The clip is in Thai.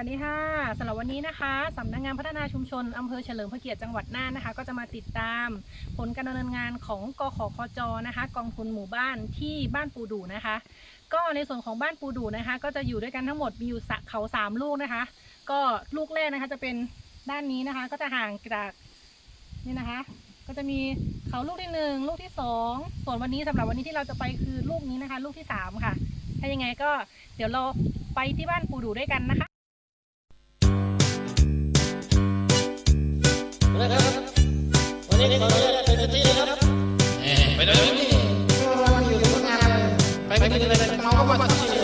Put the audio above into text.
วัสดีค่ะสำหรับวันนี้นะคะสำนักงานพัฒนาชุมชนอำเภอเฉลิมพระเกียรติจังหวัดน่านนะคะ ก็จะมาติดตามผลการดำเนินงานของกขคจนะคะ กองทุนหมู่บ้านที่บ้านปูดูนะคะ ก็ในส่วนของบ้านปูดูนะคะ ก็จะอยู่ด้วยกันทั้งหมดมีอยู่สะเขาสามลูกนะคะ ก็ลูกแรกนะคะจะเป็นด้านนี้นะคะ ก็จะห่างจากนี่นะคะ ก็จะมีเขาลูกที่หนึ่งลูกที่สองส่วนวันนี้สำหรับวันนี้ที่เราจะไปคือลูกนี้นะคะ ลูกที่สามค่ะถ้ายังไงก็เดี๋ยวเราไปที่บ้านปูดูด้วยกันนะคะ กิ